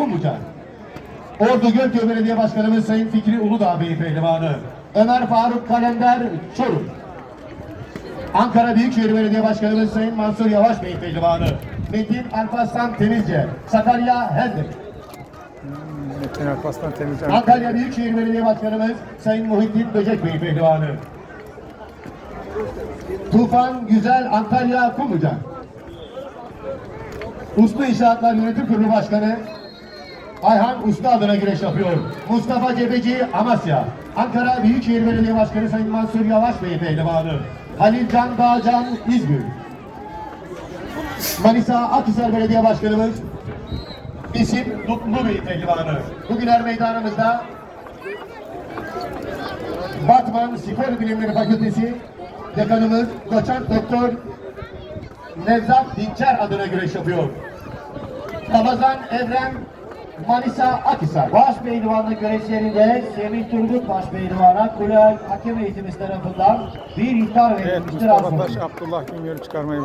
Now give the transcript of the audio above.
Kumluca. Ordu Gölköy Belediye Başkanımız Sayın Fikri Uludağ Bey Pehlivanı. Ömer Faruk Kalender Çorum. Ankara Büyükşehir Belediye Başkanımız Sayın Mansur Yavaş Bey Pehlivanı. Metin Alparslan Temizce. Sakarya Hendek. Metin Alparslan Temizcan. Antalya Büyükşehir Belediye Başkanımız Sayın Muhittin Böcek Bey Pehlivanı. Tufan Güzel Antalya Kumluca. Uslu İnşaatlar Yönetim Kurulu Başkanı Ayhan Usta adına güreş yapıyor. Mustafa Cebeci Amasya. Ankara Büyükşehir Belediye Başkanı Sayın Mansur Yavaş Bey Pehlivanı. Halil Can Bağcan İzmir. Manisa Akhisar Belediye Başkanımız İsim Mutlu Bey Pehlivanı. Bugün her meydanımızda Batman Spor Bilimleri Fakültesi Dekanımız Doçent Doktor Nevzat Dinçer adına güreş yapıyor. Ramazan Evren Manisa Akhisar. Baş pehlivanlık güreşlerinde Semih Turgut baş pehlivana kule hakem eğitimimiz tarafından bir ihtar Evet verilmiştir. Mustafa Az sonra. Taş Abdullah Güngör'ü çıkarmayı